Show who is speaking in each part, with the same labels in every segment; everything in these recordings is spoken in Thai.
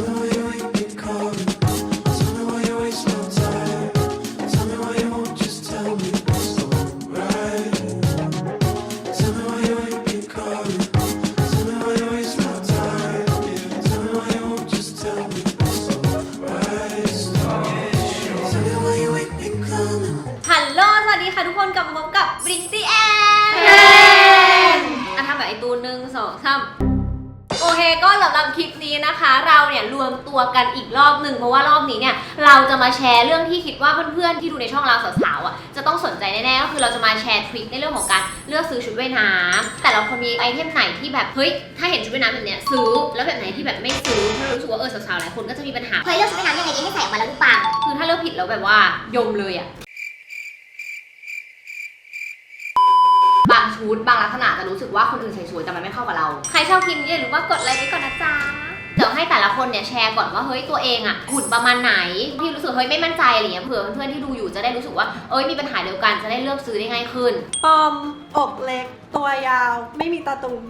Speaker 1: Aleluia. นี้นะคะเราเนี่ยรวมตัวกันอีกรอบหนึ่งเพราะว่ารอบนี้เนี่ยเราจะมาแชร์เรื่องที่คิดว่าเพื่อนๆที่ดูในช่องเราสาวๆอะจะต้องสนใจแน่ๆก็คือเราจะมาแชร์ทริคในเรื่องของการเลือกซื้อชุดว่ายน้ำแต่เราคนมีไอเทมไหนที่แบบเฮ้ยถ้าเห็นชุดว่ายน้ำแบบเนี้ยซื้อแล้วแบบไหนที่แบบไม่ซื้อเพราะเรารู้สึกว่าเออสาวๆหลายคนก็จะมีปัญหา
Speaker 2: เคยเลือกชุดว่ายน้ำยังไงดีให้ใส่ออกมาแล้วดูปัง
Speaker 1: คือถ้าเลือกผิดแล้วแบบว่ายมเลยอะบางชุดบางลักษณะจะรู้สึกว่าคนอื่นใส่สวยแต่มันไม่เข้ากับเรา ใครชอบคลิปนี้อย่าลืมว่ากดไลค์ไว้ก่อนนะจ๊ะเดี๋ ยวให้แต่ละคนเนี่ยแชร์ก่อนว่าเฮ้ยตัวเองอะหุ่นประมาณไหนที่รู้สึกเฮ้ยไม่มั่นใจอะไรเงี้ยเผื่อเพื่อนๆที่ดูอยู่จะได้รู้สึกว่าเอ้ยมีปัญหาเดียวกันจะได้เลือกซื้อได้ง่ายขึ้น
Speaker 3: ปอมอกเล็ก ตัวยาว ไม่มีตาตุ่ม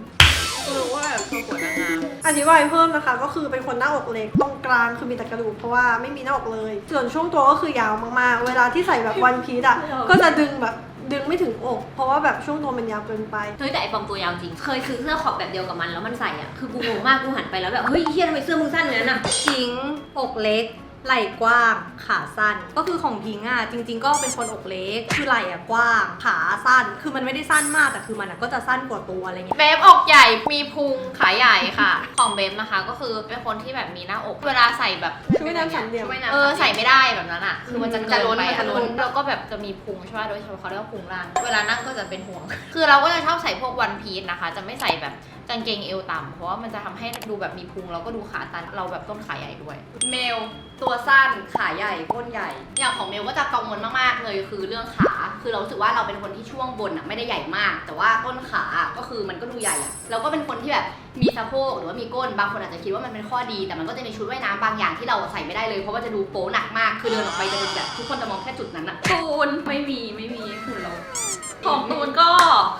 Speaker 4: รู้ว่าแบบชอบปวดนางงาม
Speaker 3: อธิบายเพิ่มนะคะ ก็คือเป็นคนหน้าอกเล็กตรงกลางคือมีแต่กระดูกเพราะว่าไม่มีหน้าอกเลย ส่วนช่วงตัวก็คือยาวมากๆ เวลาที่ใส่แบบวันพีซอะก็จะดึงแบบ ดึงไม่ถึงอก เพราะว่าแบบช่วงตัวมันยาวเกินไป
Speaker 1: เฮ้ยแต่ไอปอมตัวยาวจริง เคยซื้อเสื้อขอบแบบเดียวกับมันแล้วมันใส่อะ คือกูงงมากกูหันไปแล้วแบบเฮ้ยเฮียทำไมเสื้อมึงสั้นอย่างนั้นอะ
Speaker 5: พิงอกเล็ก ไหล่กว้างขาสั้น ก็คือของพิงค์อะจริง ๆ ก็เป็นคนอกเล็กคือไหล่อะกว้าง ขาสั้น คือมันไม่ได้สั้นมากแต่คือมันอะก็จะสั้นกว่าตัวอะไรเงี้ย
Speaker 4: เบฟอกใหญ่มีพุงขาใหญ่ค่ะ ของเบฟนะคะก็คือเป็นคนที่แบบมีหน้าอกเวลาใส่แบบ
Speaker 3: ชุดว่ายน้ำสามเหลี่ยม
Speaker 4: เออใส่ไม่ได้แบบนั้นอะคือมันจะ
Speaker 5: จะ
Speaker 4: เกิน
Speaker 5: ล้น
Speaker 4: ไป
Speaker 5: มันจะล้น
Speaker 4: แล้วก็แบบจะมีพุงใช่ป่ะโดยเฉพาะเขาเรียกว่าพุงล่าง เวลานั่งก็จะเป็นห่วง คือเราก็จะชอบใส่พวกวันพีซนะคะ จะไม่ใส่แบบ กางเกงเอวต่ำเพราะว่ามันจะทำให้ดูแบบมีพุงแล้วก็ดูขาตันเราแบบต้นขาใหญ่ด้วย
Speaker 5: เมลตัวสั้นขาใหญ่ก้นใหญ่
Speaker 4: อย่างของเมลก็จะกังวลมากๆเลยคือเรื่องขา คือเรารู้สึกว่าเราเป็นคนที่ช่วงบนอะไม่ได้ใหญ่มาก แต่ว่าต้นขาอะก็คือมันก็ดูใหญ่อะเราก็เป็นคนที่แบบมีสะโพกหรือว่ามีก้นบางคนอาจจะคิดว่ามันเป็นข้อดี แต่มันก็จะมีชุดว่ายน้ำบางอย่างที่เราใส่ไม่ได้เลยเพราะว่าจะดูโป๊หนักมากคือเดินออกไปจะเป็นแบบทุกคนจะมองแค่จุดนั้นอะ
Speaker 6: ตูนไม่มีไม่มีหุ่นเราของตูนก็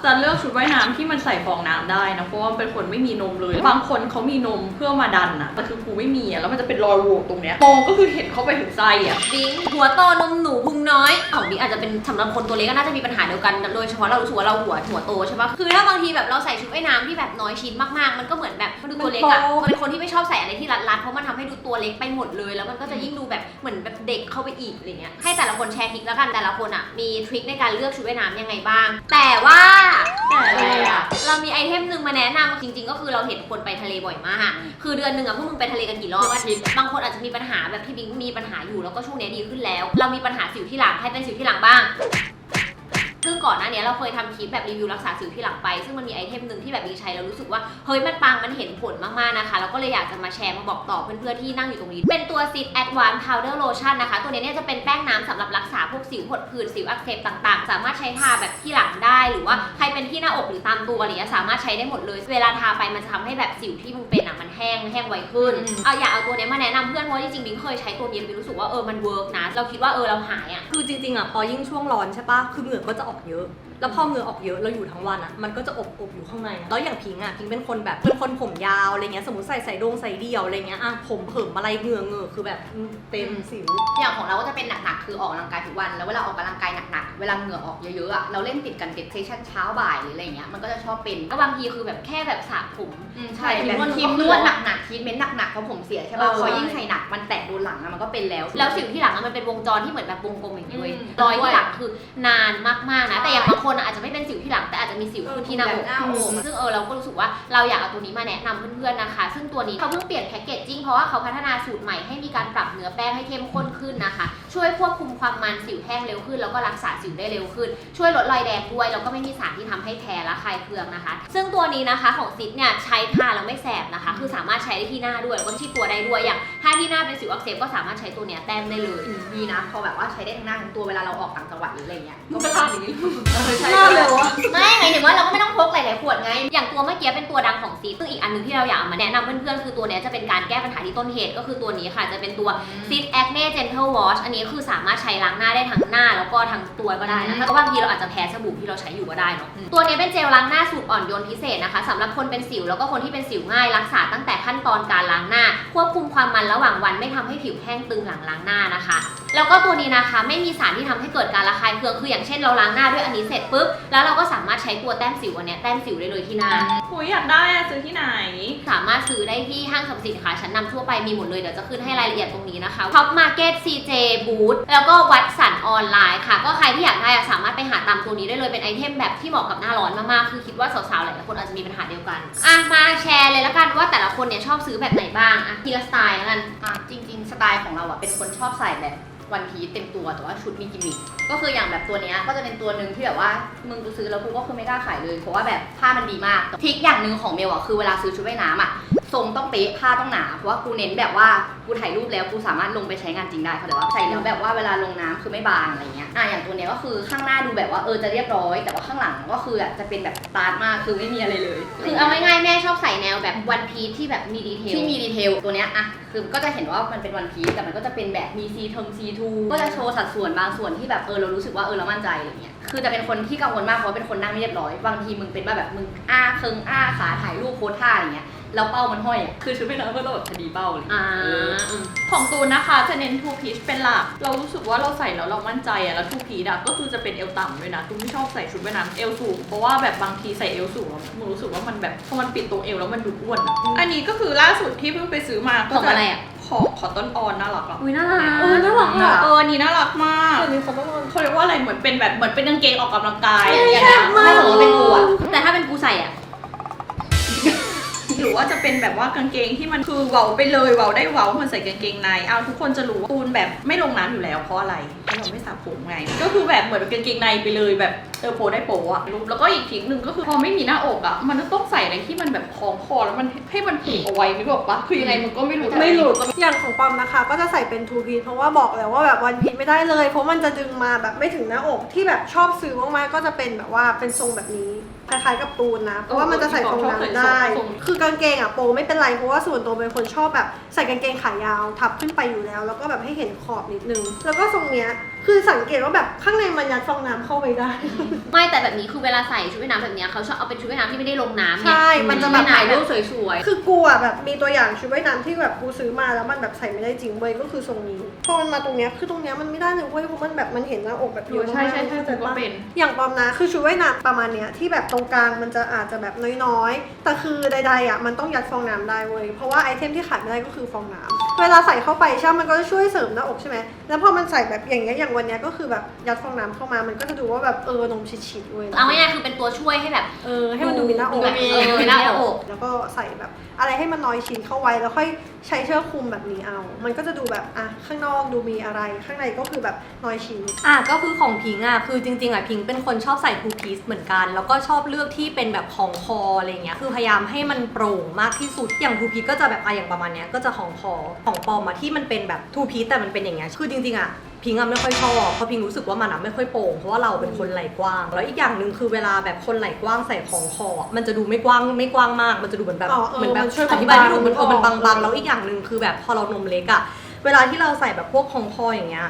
Speaker 6: จะเลือกชุดว่ายน้ำที่มันใส่ฟองน้ำได้นะเพราะว่าเป็นคนไม่มีนมเลยบางคนเขามีนมเพื่อมาดันอะแต่คือกูไม่มีอะแล้วมันจะเป็นรอยโหว่ตรงเนี้ยมองก็คือเห็นเข้าไปถึงไส้อะ
Speaker 1: บิงหัวโตนมหนูพุงน้อยของบิงอาจจะเป็นสำหรับคนตัวเล็กก็น่าจะมีปัญหาเดียวกันโดยเฉพาะเรารู้สึกว่าเราหัวหัวโตใช่ปะคือถ้าบางทีแบบเราใส่ชุดว่ายน้ำที่แบบน้อยชิ้นมากๆ มันก็เหมือนแบบมันดูตัวเล็กอะ
Speaker 3: มันโป๊ะ
Speaker 1: มันเป็นคนที่ไม่ชอบใส่อะไรที่รัดๆเพราะมันทำให้ดูตัวเล็กไปหมดเลย แล้วมันก็จะยิ่งดูแบบเหมือนแบบเด็กเข้าไปอีกอะไรเงี้ยให้แต่ละคนแชร์ทริคแล้วกันแต่ละคนอะมีทริคในการเลือกชุดว่ายน้ำยังไงบ้าง แต่ว่า
Speaker 6: แต่อะไรอะ
Speaker 1: เรามีไอเทมหนึ่งมาแนะนำจริง ๆ ก็คือเราเห็นคนไปทะเลบ่อยมากคือเดือนหนึ่งอะพวกมึงไปทะเลกันกี่รอบอาทิตย์บางคนอาจจะมีปัญหาแบบที่บิงมีปัญหาอยู่แล้วก็ช่วงนี้ดีขึ้นแล้ว เรามีปัญหาสิวที่หลังใครเป็นสิวที่หลังบ้างซึ่ง ก่อนหน้านี้เราเคยทำคลิปแบบรีวิวรักษาสิวที่หลังไป ซึ่งมันมีไอเทมหนึ่งที่แบบบิงใช้แล้วรู้สึกว่าเฮ้ยมันปังมันเห็นผลมากๆนะคะเราก็เลยอยากจะมาแชร์มาบอกต่อเพื่อนๆที่นั่งอยู่ตรงนี้ เป็นตัว Sit Advanced Powder Lotion นะคะ ตัวนี้เนี่ยจะเป็นแป้งน้ำสำหรับรักษาพวกสิวผดผื่นสิวอักเสบต่างๆ สามารถใช้ทาแบบที่หลังได้ หรือว่าใครเป็นที่หน้าอกหรือตามตัวอะไรเงี้ยสามารถใช้ได้หมดเลย เวลาทาไปมันจะทำให้แบบสิวที่มึงเป็นอะมันแห้งแห้งไวขึ้น
Speaker 5: อืม
Speaker 1: เอาอยากเอาตัวเนี้ยมาแนะนำเพื่อนเพราะว่าจริงๆบิงเคยใช้ตัวนี้บิงรู้สึกว่าเออมันเวิร์กนะเราคิดว่าเออเราหายอะ
Speaker 5: คือจริงๆอะพอยิ่งช่วงร้อนใช่ปะคือเหงื่อก็จะออกเยอะ แล้วพอเหงื่อออกเยอะเราอยู่ทั้งวันอะมันก็จะอบอบอยู่ข้างในอะแล้วอย่างพิงค์อะพิงค์เป็นคนแบบเป็นคนผมยาวอะไรเงี้ยสมมติใส่ใส่ดงใส่เดี่ยวอะไรเงี้ยอะผมเผิมอะไรเหงื่อเหงื่อคือแบบอืมเต็มสิว
Speaker 4: อย่างของเราก็จะเป็นหนักๆ คือออกกำลังกายทุกวัน แล้วเวลาออกกำลังกายหนักๆ เวลาเหงื่อออกเยอะๆอะเราเล่นติดกันติดเซสชั่นเช้าบ่ายหรืออะไรเงี้ย มันก็จะชอบเป็น
Speaker 1: ก็บางทีคือแบบแค่แบบสระผม
Speaker 4: ใช่
Speaker 1: ใช่
Speaker 4: แบบ
Speaker 1: นวด
Speaker 4: ครีมนวดหนักๆทรีทเมนต์หนักๆเพราะผมเสียใช่ป่ะ
Speaker 1: เออ
Speaker 4: พอยิ่งใส่หนักมันแตะโดนหลังอะมันก็เป็นแล้ว
Speaker 1: แล้วสิวที่หลังอะมันเป็นวงจรที่เหมือนแบบวงกลมอย่างนี้เลย
Speaker 4: อืม
Speaker 1: รอยที่หลังคือนานมากๆนะ แต่อย่างบางคนอะอาจจะไม่เป็นสิวที่หลังแต่อาจจะมีสิวขึ้นที่หน้าอก
Speaker 4: หน้าอก
Speaker 1: ซึ่งเออเราก็รู้สึกว่าเราอยากเอาตัวนี้มาแนะนำเพื่อนๆนะคะ ซึ่งตัวนี้เขาเพิ่งเปลี่ยนแพ็กเกจจิ้งเพราะว่าเขาพัฒนาสูตรใหม่ให้มีการปรับเนื้อแป้งให้เข้มข้นขึ้นนะคะ ช่วยควบคุมความมันสิวแห้งเร็วขึ้น แล้วก็รักษาสิวได้เร็วขึ้น ช่วยลดรอยแดงด้วยแล้วก็ไม่มีสารที่ทำให้แพ้และคลายเคืองนะคะ ซึ่งตัวนี้นะคะของซิดเนี่ยใช้ทาแล้วไม่แสบนะคะ คือสามารถใช้ได้ที่หน้าด้วยแล้วก็ที่ตัวได้ด้วยอย่างถ้าาที่หน้าเป็นสิวอักเสบก็สามารถใช้ตัวเนี้ยแต้มได้เลย
Speaker 4: ดีนะพอแบบว่าใช้ได้ทั้งหน้าทั้งตัวเวลาเราออกต่างจังหวัดหรืออะไรเงี้ย
Speaker 6: ก็เป็นลาดอย่างนี้
Speaker 3: หน้าเลยวะ
Speaker 1: ไม่หมายถึงว่าเราก็ไม่ต้องพกหลายๆขวดไง อย่างตัวเมื่อกี้เป็นตัวดังของซีซึ่งอีกอันหนึงที่เราอยากเอามาแนะนำเพื่อนๆ คือตัวเนี้ยจะเป็นการแก้ปัญหาที่ต้นเหตุก็คือตัวนี้ค่ะ จะเป็นตัวซีดแอคเน่เจนเทลวอชอันนี้คือสามารถใช้ล้างหน้าได้ทั้งหน้าแล้วก็ทั้งตัวก็ได้นะแล้วก็บางทีเราอาจจะแพ้สบู่ที่เราใช้อยู่ก็ได้เนาะ ตัวนี้เป็นเจลล้างหน้าสูตรอ่อนโยนพิเศษนะคะสำหรับคนเป็นสิวแล้วก็คนที่เป็นสิวง่ายรักษาตั้งแต่ขั้นตอนการล้างหน้า ควบคุมความมันระหว่างวันไม่ทำให้ผิวแห้งตึงหลังล้างหน้านะคะ แล้วก็ตัวนี้นะคะไม่มีสารที่ทำให้เกิดการระคายเคืองคืออย่างเช่นเราล้างหน้าด้วยอันนี้เสร็จปุ๊บแล้วเราก็สามารถใช้ตัวแต้มสิวอันเนี้ยแต้มสิวได้เลยที่หน้า
Speaker 6: โอ้ยอยากได้อะซื้อที่ไหน
Speaker 1: สามารถซื้อได้ที่ห้างสรรพสินค้าชั้นนำทั่วไปมีหมดเลย เดี๋ยวจะขึ้นให้รายละเอียดตรงนี้นะคะ Top Market CJ Boot แล้วก็วัดสันออนไลน์ค่ะ ก็ใครที่อยากได้อะสามารถไปหาตามตัวนี้ได้เลยเป็นไอเทมแบบที่เหมาะกับหน้าร้อนมากๆ คือคิดว่าสาวๆหลายๆคนอาจจะมีปัญหาเดียวกันอะมาแชร์เลยละกันว่าแต่ละคนเนี่ยชอบซื้อแบบไหนบ้างอะทีละสไตล์แล้วกัน
Speaker 4: อะจริง ๆ สไตล์ของเราอะเป็นคนชอบใส่แบบ วันพีซเต็มตัวแต่ว่าชุดมีกิมมิคก็คืออย่างแบบตัวเนี้ยก็จะเป็นตัวหนึ่งที่แบบว่ามึงกูซื้อแล้วกูก็คือไม่กล้าขายเลยเพราะว่าแบบผ้ามันดีมากทริคอย่างหนึ่งของเมลอะคือเวลาซื้อชุดว่ายน้ำอะ ทรงต้องเป๊ะผ้าต้องหนาเพราะว่ากูเน้นแบบว่ากูถ่ายรูปแล้วกูสามารถลงไปใช้งานจริงได้เขาใจว่าใส่แล้วแบบว่าเวลาลงน้ำคือไม่บางอะไรเงี้ยอะอย่างตัวเนี้ยก็คือข้างหน้าดูแบบว่าเออจะเรียบร้อย แต่ว่าข้างหลังก็คืออะจะเป็นแบบสตาร์ทมากคือไม่มีอะไรเลย
Speaker 1: คือเอาง่ายๆแม่ชอบใส่แนวแบบวันพีที่แบบมีดีเทล
Speaker 4: ที่มีดีเทลตัวเนี้ยอะคือก็จะเห็นว่ามันเป็นวันพีซแต่มันก็จะเป็นแบบมีซีทงซีทูก็จะโชว์สัดส่วนบางส่วนที่แบบเออเรารู้สึกว่าเออเรามั่นใจอะไรเงี้ยคือจะเป็นคนที่กังวลมากเพราะว่าเป็นคนนั่งไม่เรียบร้อย บางทีมึงเป็นว่าแบบมึงอ้าเคิงอ้าขาถ่ายรูปโพสท่าอะไรเงี้ย แล้วเป้ามันห้อยอะคือชุดไม่น้อยก็ต้องแบบพอดีเป้าเลย
Speaker 1: อ่า
Speaker 4: เออ
Speaker 1: อืม
Speaker 6: ของตูนนะคะจะเน้นทูพีชเป็นหลัก เรารู้สึกว่าเราใส่แล้วเรามั่นใจอะแล้วทูพีชอะก็คือจะเป็นเอวต่ำด้วยนะตูนไม่ชอบใส่ชุดว่ายน้ำเอวสูง เพราะว่าแบบบางทีใส่เอวสูงแล้วมึงรู้สึกว่ามันแบบพอมันปิดตรงเอวแล้วมันดูอ้วนอะอันนี้ก็คือล่าสุดที่เพิ่งไปซื้อมาก็
Speaker 1: ของ
Speaker 6: จะ
Speaker 1: อะไรอะ
Speaker 6: ของขอต้นออนน่ารักอะ
Speaker 1: อุ้ยน่ารัก
Speaker 6: เออน่ารักอะเอออันนี่น่ารักมาก
Speaker 3: เดี๋ยวนี้เขาต้องนอน
Speaker 6: เขาเรียกว่าอะไรเหมือนเป็นแบบเหมือนเป็นกางเกงออกกำลังกาย
Speaker 4: อย่างเงี้ยถ้าสมมติว่าเป็นกูอะ
Speaker 1: แต่ถ้าเป็นกูใส่อะ
Speaker 6: หรือว่าจะเป็นแบบว่ากางเกงที่มันคือเว้าไปเลยเว้าได้เว้าเหมือนใส่กางเกงในเอาทุกคนจะรู้ว่าตูนแบบไม่ลงน้ำอยู่แล้วเพราะอะไรเพราะเราไม่สระผมไง ก็คือแบบเหมือนเป็นกางเกงในไปเลยแบบเออโปได้โปอะรูปแล้วก็อีกทีหนึ่งก็คือพอไม่มีหน้าอกอะมันต้องใส่อะไรที่มันแบบคล้องคอแล้วมันให้มันผูกเอาไว้นึกออกปะคือยังไงมันก็ไม่รู้
Speaker 3: ไม่หลุดอย่างของปอมนะคะ ก็จะใส่เป็นทูพีเพราะว่าบอกแล้วว่าแบบวันพีไม่ได้เลย เพราะมันจะดึงมาแบบไม่ถึงหน้าอกที่แบบชอบซื้อมากๆก็จะเป็นแบบว่าเป็นทรงแบบนี้ คล้ายๆกับตูนนะ เพราะว่ามันจะใส่ฟองน้ำได้ คือกางเกงอะโปไม่เป็นไร เพราะว่าส่วนตัวเป็นคนชอบแบบใส่กางเกงขายาวทับขึ้นไปอยู่แล้ว แล้วก็แบบให้เห็นขอบนิดนึง แล้วก็ทรงเนี้ยคือสังเกตว่าแบบข้างในมันยัดฟองน้ำเข้าไปได้
Speaker 1: ไม่แต่แบบนี้คือเวลาใส่ชุดว่ายน้ำแบบเนี้ยเขาชอบเอาเป็นชุดว่ายน้ำที่ไม่ได้ลงน้ำไง
Speaker 3: ใช่มันจะแบบ
Speaker 1: ถ่ายรูปสวย
Speaker 3: คือกูอะแบบมีตัวอย่างชุดว่ายน้ำที่แบบกูซื้อมาแล้วมันแบบใส่ไม่ได้จริงเว้ยก็คือทรงนี้พอมันมาตรงเนี้ยคือตรงเนี้ยมันไม่ได้เลยเว้ยเพราะมันแบบมันเห็นหน้าอกแบบเยอะ
Speaker 6: ใช่
Speaker 3: มาก
Speaker 6: ใช่ใช่
Speaker 3: เข้าใจ
Speaker 6: ก็
Speaker 3: ปะ
Speaker 6: เป็น
Speaker 3: อย่างปอมนะคือชุดว่ายน้ำประมาณเนี้ยที่แบบตรงกลางมันจะอาจจะแบบน้อยๆ แต่คือใดๆอะมันต้องยัดฟองน้ำได้เว้ย เพราะว่าไอเทมที่ขาดไม่ได้ก็คือฟองน้ำเวลาใส่เข้าไปใช่ไหมมันก็จะช่วยเสริมหน้าอกใช่ไหมแล้วพอมันใส่แบบอย่างเงี้ยอย่างวันเนี้ยก็คือแบบยัดฟองน้ำเข้ามา มันก็จะดูว่าแบบเออนมชิดๆเว้ย
Speaker 1: ๆเอาง่ายๆคือเป็นตัวช่วยให้แบบ
Speaker 3: เออให้มันดูมีหน้าอก
Speaker 1: ดูแบบเออมีหน้าอก
Speaker 3: แล้วก็ใส่แบบอะไรให้มันน้อยชิ้นเข้าไว้แล้วค่อยใช้เชือกคลุมแบบนี้เอา มันก็จะดูแบบอะข้างนอกดูมีอะไร ข้างในก็คือแบบน้อยชิ้น
Speaker 5: อะก็คือของพิงค์อะคือจริงๆอะพิงค์เป็นคนชอบใส่ทูพีซเหมือนกัน แล้วก็ชอบเลือกที่เป็นแบบของคออะไรเงี้ยคือพยายามให้มันโปร่งมากที่สุดอย่างทูพีซก็จะแบบอะอย่างประมาณเนี้ยก็จะของคอของปลอมอะที่มันเป็นแบบทูพีซแต่มันเป็นอย่างเงี้ยคือจริงๆอะพิงค์อะไม่ค่อยชอบเพราะพิงค์รู้สึกว่ามันอะไม่ค่อยโปร่งเพราะว่าเราเป็นคนไหล่กว้าง แล้วอีกอย่างหนึ่งคือเวลาแบบคนไหล่กว้างใส่ของคออะมันจะดูไม่กว้างไม่กว้างมาก มันจะดูเหมือนแบบ
Speaker 3: อ๋อเออ
Speaker 5: เหมือนแบบ
Speaker 3: มันช่วย
Speaker 5: อธิบายไม่ถูก
Speaker 3: บางๆ
Speaker 5: มันเออมัน
Speaker 3: ออก
Speaker 5: บางๆแล้วอีกอย่างหนึ่งคือแบบพอเรานมเล็กอะเวลาที่เราใส่แบบพวกของคออย่างเงี้ย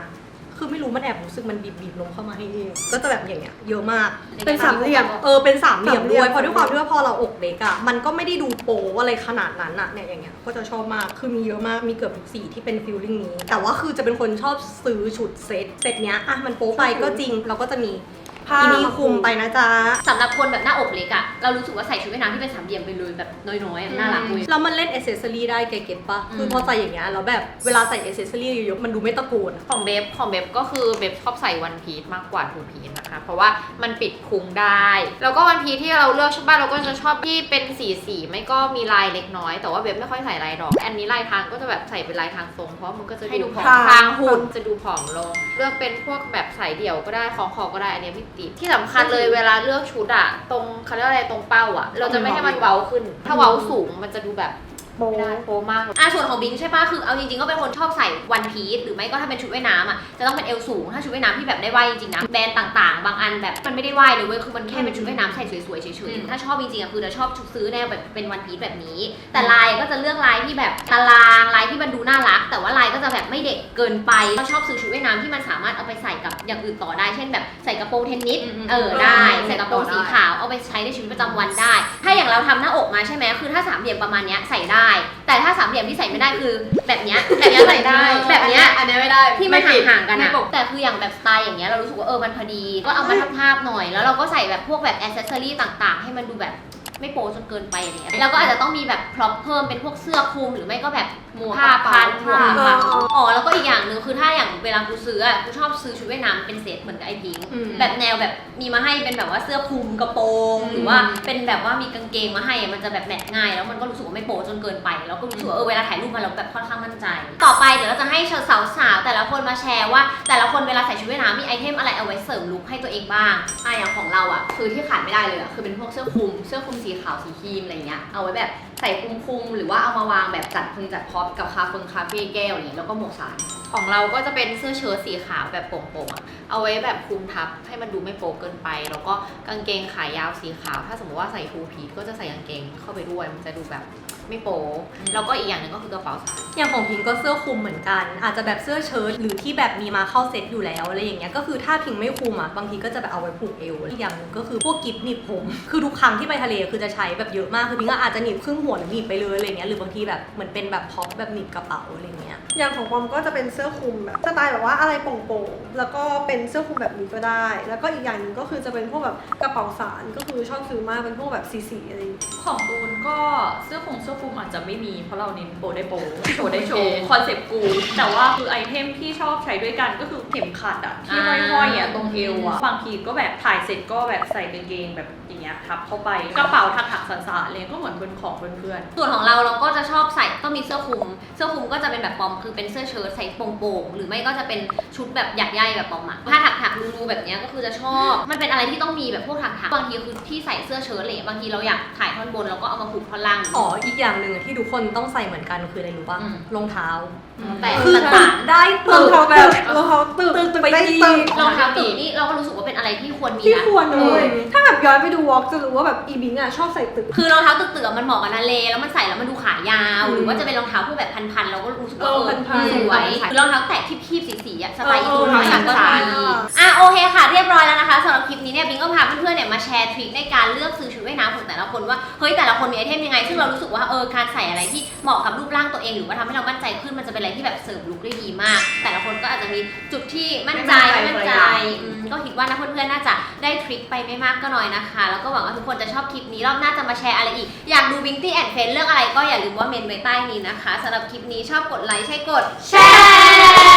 Speaker 5: คือไม่รู้มันแอบรู้สึกมันบีบบีบๆลงเข้ามาให้เองก็จะแบบอย่างเงี้ยเยอะมาก
Speaker 3: เป็นสามเหลี่ยม
Speaker 5: เออ เป็นสามเหลี่ยม
Speaker 3: สามเหลี่ย
Speaker 5: ด้
Speaker 3: ม
Speaker 5: วย เพราะด้วยความที่ว่าพอเราอกเล็กอะมันก็ไม่ได้ดูโป๊อะไรขนาดนั้นอะเนี่ยอย่างเงี้ย ก็จะชอบมาก คือมีเยอะมาก มีเกือบทุกสีที่เป็นฟิลลิ่งนี้ แต่ว่าคือจะเป็นคนชอบซื้อชุดเซต เซตเนี้ยอะมันโป๊ไปก็จริง เราก็จะมี
Speaker 3: ผ้า
Speaker 5: อีนี่คุมไปนะจ๊ะ
Speaker 1: สำหรับคนแบบหน้าอกเล็กอะเรารู้สึกว่าใส่ชุดว่ายน้ำที่เป็นสามเหลี่ยมไปเลยแบบน้อยๆอะน่ารักเว้ย
Speaker 5: แล้วมันเล่นอ c เซสซอรี่ได้เก๋ๆปะคือพอใส่อย่างเงี้ยแล้วแบบเวลาใส่อ c เซสซอรี่เยอะๆมันดูไม่ตะโกนอะ
Speaker 7: ของเบฟของเบฟก็คือเบฟชอบใส่วันพีชมากกว่าทูพีชนะคะ เพราะว่ามันปิดพุงได้ แล้วก็วันพีชที่เราเลือกใช่ป่ะเราก็จะชอบที่เป็นสีสีไม่ก็มีลายเล็กน้อย แต่ว่าเบฟไม่ค่อยใส่ลายดอก อันนี้ลายทางก็จะแบบใส่เป็นลายทางทรงเพราะมันก็จะ
Speaker 1: ให้ดู
Speaker 7: ผอม
Speaker 3: ผอม
Speaker 7: ทางหุ่นจะดูผอมลง เลือกเป็นพวกแบบสายเดี่ยวก็ได้ของคอก็ได้อันนี้ไม่ติดที่สำคัญเลยเวลาเลือกชุดอะตรงเขาเรียกว่าอะไรตรงเป้าอะเราจะไม่ให้มันเว้าขึ้น ถ้าเว้าสูงมันจะดูแบบ
Speaker 3: โบ
Speaker 7: ไม่ได้โปมาก
Speaker 1: อะส่วนของบิงใช่ปะคือเอาจริงๆก็เป็นคนชอบใส่วันพีซหรือไม่ก็ถ้าเป็นชุดว่ายน้ำอะจะต้องเป็นเอวสูงถ้าชุดว่ายน้ำที่แบบได้ว่ายจริงๆนะแบรนด์ต่างๆ บางอันแบบมันไม่ได้ว่ายเลยเว้ยคือมันแค่เป็นชุดว่ายน้ำใส่สวยๆเฉย
Speaker 7: อืม
Speaker 1: ๆถ้าชอบจริงๆอะคือจะชอบซื้อแนวแบบเป็นวันพีซแบบนี้ แต่ลายก็จะเลือกลายที่แบบตารางลายที่มันดูน่ารัก แต่ว่าลายก็จะแบบไม่เด็กเกินไปก็ชอบซื้อชุดว่ายน้ำที่มันสามารถเอาไปใส่กับอย่างอื่นต่อได้เช่นแบบใส่กระโปรงเทนนิสเออได้ใส่กระโปรงสีขาวเอาไปใช้ในชีวิตประจำวันได้ ถ้าอย่างเราทำหน้าอกมาใช่ไหมคือถ้าสามเหลี่ยมประมาณเนี้ยใส่ได้แต่ถ้าสามเหลี่ยมที่ใส่ไม่ได้คือ แบบเนี้ยแบบเนี้ยใส่ได้ แบบเนี้ย
Speaker 4: อันเนี้ยไม่ได้
Speaker 1: ที่มัน
Speaker 4: ติด
Speaker 1: ห่างๆกัน
Speaker 4: ไม่
Speaker 1: อะ
Speaker 4: ปก
Speaker 1: แต่คืออย่างแบบสไตล์อย่างเงี้ยเรารู้สึกว่าเออมันพอดี ก็เอามาทาบๆหน่อย แล้วเราก็ใส่แบบพวกแบบอ c เซสซอรี่ต่างๆ ให้มันดูแบบไม่โป๊จนเกินไปอะไรเงี้ยแล้วก็อาจจะต้องมีแบบพร็อพเพิ่มเป็นพวกเสื้อคลุมหรือไม่ก็แบบ
Speaker 4: หมวก
Speaker 1: ผ้าพันหมวก
Speaker 4: ผ้า
Speaker 1: กระเป๋าอ๋อแล้วก็อีกอย่างหนึ่งคือถ้าอย่างเวลากูซื้ออะกูชอบซื้อชุดว่ายน้ำเป็นเซตเหมือนกับไอ้พิงค์
Speaker 5: อืม
Speaker 1: แบบแนวแบบมีมาให้เป็นแบบว่าเสื้อคลุมกระโปรงหรือว่าเป็นแบบว่ามีกางเกงมาให้อะมันจะแบบแมทง่าย แล้วมันก็รู้สึกว่าไม่โป๊จนเกินไป แล้วก็รู้สึกว่าเออเวลาถ่ายรูปมาเราแบบค่อนข้างมั่นใจ ต่อไปเดี๋ยวเราจะให้สาวสาวๆแต่ละคนมาแชร์ว่า แต่ละคนเวลาใส่ชุดว่ายน้ำมีไอเทมอะไรเอาไว้เสริมลุคให้ตัวเองบ้าง
Speaker 4: อะอย่างของเราอะคือที่ขาดไม่ได้เลยอะคือเป็นพวกเสื้อคลุมเสื้อคลุมสีขาวสีครีมอะไรเงี้ยเอาไว้แบบใส่คลุมคลุมๆหรือว่าเอามาวางแบบจัดพึงจัดพร็อปกับคาเฟงคาเฟ่แก้วเนี่ยแล้วก็หมวกสาร
Speaker 7: ของเราก็จะเป็นเสื้อเชิ้ตสีขาวแบบโปร่งๆอะเอาไว้แบบคลุมทับให้มันดูไม่โป๊เกินไป แล้วก็กางเกงขายาวสีขาว ถ้าสมมติว่าใส่ทูพีทก็จะใส่กางเกงเข้าไปด้วย มันจะดูแบบไม่โป๊แล้วก็อีกอย่างหนึ่งก็คือกระเป๋าสาย
Speaker 5: อย่างของพิงก็เสื้อคลุมเหมือนกัน อาจจะแบบเสื้อเชิ้ตหรือที่แบบมีมาเข้าเซ็ตอยู่แล้วอะไรอย่างเงี้ย ก็คือถ้าพิงไม่คลุมอะ บางทีก็จะแบบเอาไว้ผูกเอวอีกอย่างหนึงก็คือพวกกิฟต์หนีบผม คือทุกครั้งที่ไปทะเลคือจะใช้แบบเยอะมาก คือพิงก็อาจจะหนีบครึ่งหัวหรือหนีบไปเลยอะไรเงี้ย หรือบางทีแบบเหมือนเป็นแบบพ็อปแบบหนีบกระเป๋าอะไรเงี้ย
Speaker 3: อย่างของปอมก็จะเป็นเสื้อคลุมแบบสไตล์แบบว่าอะไรโปร่งๆ แล้วก็เป็นเสื้อคลุมแบบนี้ก็ได้ แล้วก็อีกอย่างหนึ่งก็คือจะเป็นพวกแบบกระเป๋าสารก็คือชอบซื้อมากเป็นพวกแบบสีๆอะไรอย่างเงี้ย
Speaker 6: ของตูนก็เสื้อคงเสื้อคลุมอาจจะไม่มีเพราะเราเน้นโปได้โปโชว์ได้โชว์คอนเซปต์กูแต่ว่าคือไอเทมที่ชอบใช้ด้วยกันก็คือเข็มขัดอะที่ห้อยๆอะตรงเอวอะบางทีก็แบบถ่ายเสร็จก็แบบใส่กางเกงแบบอย่างเงี้ยทับเข้าไปกระเป๋าถักๆสานๆเลยก็เหมือนเป็นของเพื่อน
Speaker 1: ส่วนของเราเราก็จะชอบใส่ต้องมีเสื้อคลุม เสื้อคลุมก็จะเป็นแบบปอมคือเป็นเสื้อเชิ้ตใส่โปร่งๆหรือไม่ก็จะเป็นชุดแบบหยักใยแบบปอมอะผ้าถักถักๆรูๆแบบเนี้ยก็คือจะชอบ มันเป็นอะไรที่ต้องมีแบบพวกถักถักๆบางทีคือที่ใส่เสื้อเชิ้ตอะไรเงี้ยบางทีเราอยากถ่ายท่อนบนเราก็เอามาผูกท่อนล่าง
Speaker 5: อ๋ออีกอย่างหนึ่งที่ทุกคนต้องใส่เหมือนกันคืออะไรรู้ป่ะ
Speaker 1: อืม
Speaker 5: รองเท้า
Speaker 1: แต่
Speaker 5: คือ
Speaker 1: ต่าง
Speaker 5: ได้
Speaker 3: รองเท้า
Speaker 5: แบ
Speaker 3: แบบบรองเท้าตึก
Speaker 5: ตึกไป
Speaker 3: ได้
Speaker 5: อีก
Speaker 3: ตึก
Speaker 1: ๆรองเท้าตึกนี่เราก็รู้สึกว่าเป็นอะไรที่ควรมี
Speaker 3: ที่
Speaker 1: นะ
Speaker 3: ควรเล
Speaker 1: เออ
Speaker 3: ยถ้าแบบย้อนไปดูวอล์กจะรู้ว่าแบบอีบิงอะชอบใส่ตึก
Speaker 1: คือรองเท้าตึกๆอะมันเหมาะกับนาเลแล้วมันใส่แล้วมันดูขายาว
Speaker 3: อืม
Speaker 1: หรือว่าจะเป็นรองเท้าพวกแบบพันๆเราก็รู้สึกว่า
Speaker 3: เอ
Speaker 1: เอ
Speaker 3: อ
Speaker 1: อ
Speaker 3: พันๆ
Speaker 1: สวยหรือรองเท้าแตะคีบๆสีๆอะสไตล์อีตูน
Speaker 3: เออ
Speaker 1: เขาอยากก็
Speaker 3: ใช่
Speaker 1: ดีอะโอเคค่ะเรียบร้อยแล้วนะคะสำหรับคลิปนี้เนี่ยบิงก็พาเพื่อนๆเนี่ยมาแชร์ทริคในการเลือกซื้อชุดว่ายน้ำของแต่ละคนว่าเฮ้ยแต่ละคนมีไอเทมยังไง ซึ่งเรารู้สึกว่าเออการใส่อะไรที่เหมาะกับรูปร่างตัวเองหรือว่าทำให้เรามั่นใจขึ้นมันจะเป็นอะไรที่แบบเสริมลุคได้ดีมาก แต่ละคนก็อาจจะมีจุดที่มั่นใจ
Speaker 4: ไม่
Speaker 1: ไม่
Speaker 4: มั่
Speaker 1: มั่
Speaker 4: น
Speaker 1: น
Speaker 4: ใจ
Speaker 1: ใจอืม ก็คิดว่านะเพื่อนๆน่าจะได้ทริคไปไม่มากก็น้อยนะคะ แล้วก็หวังว่าทุกคนจะชอบคลิปนี้รอบหน้าจะมาแชร์อะไรอีก อยากดูวิงตี้แอนด์เฟนเรื่องอะไรก็อย่าลืมว่าเมนไว้ใต้นี้นะคะสำหรับคลิปนี้ชอบกดไลค์ใช่กดแชร์